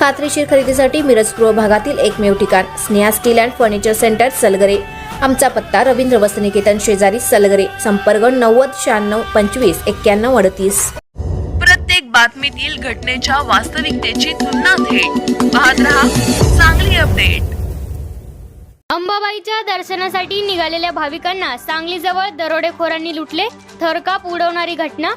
खात्रीशीर खरेदीसाठी मिरज पूर्व भागातील एकमेव ठिकाण Sneha steel and furniture centre Salgare. आमचा पत्ता रवींद्र वसनिकेतन शेजारी सलगरे संपर्क नव्वद शहाण्णव पंचवीस एक्क्याण्णव अडतीस. प्रत्येक बातमीतील घटनेच्या वास्तविकतेची तुलना थेट. पाहत रहा चांगली अपडेट. अंबाबाईच्या दर्शनासाठी निघालेल्या भाविकांना सांगलीजवळ दरोडेखोरांनी लुटले थरकाप उडवणारी घटना.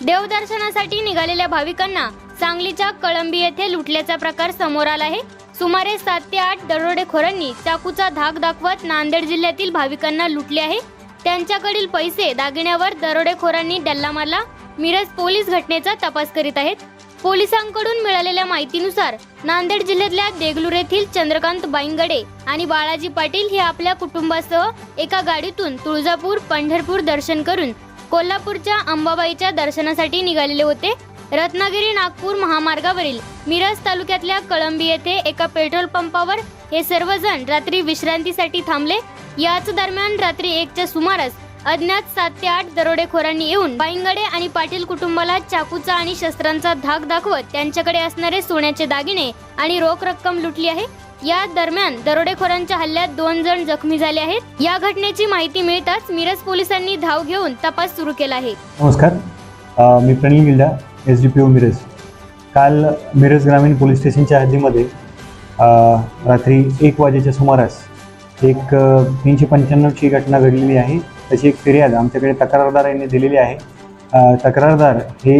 देवदर्शनासाठी निघालेल्या भाविकांना सांगलीच्या कळंबी येथे लुटल्याचा प्रकार समोर आला आहे. सुमारे सात ते आठ दरोडेखोरांनी चाकूचा धाक दाखवत नांदेड जिल्ह्यातील भाविकांना लुटले आहे. त्यांच्याकडील पैसे दागिन्यावर दरोडेखोरांनी डल्ला मारला. मिरज पोलीस घटनेचा तपास करीत आहेत. पोलिसांकडून मिळालेल्या माहितीनुसार नांदेड जिल्ह्यातल्या देगलूर येथील चंद्रकांत बाईंगडे आणि बाळाजी पाटील हे आपल्या कुटुंबासह एका गाडीतून तुळजापूर पंढरपूर दर्शन करून कोल्हापूरच्या अंबाबाईच्या दर्शनासाठी निघालेले होते. रत्नागिरी नागपूर महामार्गावरील मिरज तालुक्यातल्या कळंबी येथे एका पेट्रोल पंपावर हे सर्वजण रात्री विश्रांतीसाठी थांबले. याच दरम्यान रात्री एकच्या सुमारास अज्ञात सात ते आठ दरोडेखोरांनी येऊन बाईंगडे आणि पाटील कुटुंबाला चाकूचा आणि शस्त्रांचा धाक दाखवत त्यांच्याकडे असणारे सोन्याचे दागिने आणि रोख रक्कम लुटली आहे. या दरम्यान दरोडेखोरांच्या हल्ल्यात दोन जण जखमी झाले आहेत. या घटनेची माहिती मिळताच मिरज पोलिसांनी धाव घेऊन तपास सुरू केला आहे. नमस्कार. मी Pranil Gilda S D P O Miraj. काल मिरज ग्रामीण पोलीस स्टेशनच्या हद्दीमध्ये रात्री एक वाजेच्या सुमारास एक तीनशे पंच्याण्णवची घटना घडलेली आहे. त्याची एक फिर्याद आमच्याकडे तक्रारदार यांनी दिलेली आहे. तक्रारदार हे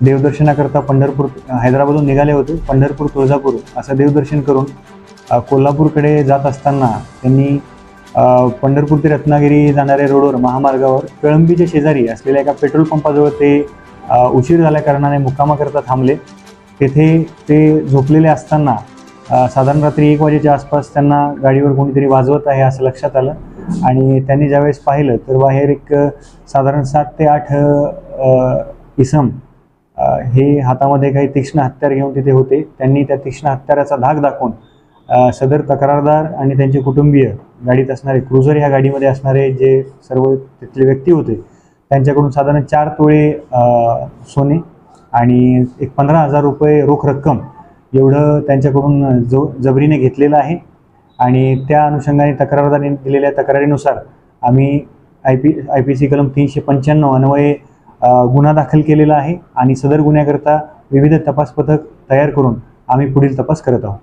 देवदर्शनाकरता पंढरपूर हैदराबादहून निघाले होते. पंढरपूर तुळजापूर असं देवदर्शन करून कोल्हापूरकडे जात असताना त्यांनी पंढरपूर ते रत्नागिरी जाणाऱ्या रोडवर महामार्गावर कळंबीच्या शेजारी असलेल्या एका पेट्रोल पंपाजवळ ते उशीर झाल्या कारणाने मुक्कामाकरता थांबले. तेथे ते झोपलेले असताना साधारण रात्री एक वाजेच्या आसपास त्यांना गाडीवर कोणीतरी वाजवत आहे असं लक्षात आलं. आणि त्यांनी ज्यावेळेस पाहिलं तर बाहेर एक साधारण सात ते आठ इसम हे हातामध्ये काही तीक्ष्ण हत्यार घेऊन तिथे होते. त्यांनी त्या तीक्ष्ण हत्याराचा धाक दाखवून सदर तक्रारदार आणि त्यांचे कुटुंबीय गाडीत असणारे क्रुझर ह्या गाडीमध्ये असणारे जे सर्व तिथले व्यक्ती होते त्यांच्याकडून साधारण चार तोळे सोने आणि एक पंधरा हजार रुपये रोख रक्कम एवढं त्यांच्याकडून जो जबरीने घेतलेलं आहे. आणि त्या अनुषंगाने तक्रारदाराने दिलेल्या तक्रारीनुसार आम्ही I P I P C कलम तीनशे पंच्याण्णव अन्वये गुन्हा दाखल केलेला आहे आणि सदर गुन्ह्याकरता विविध तपास पथक तयार करून आम्ही पुढील तपास करत आहोत.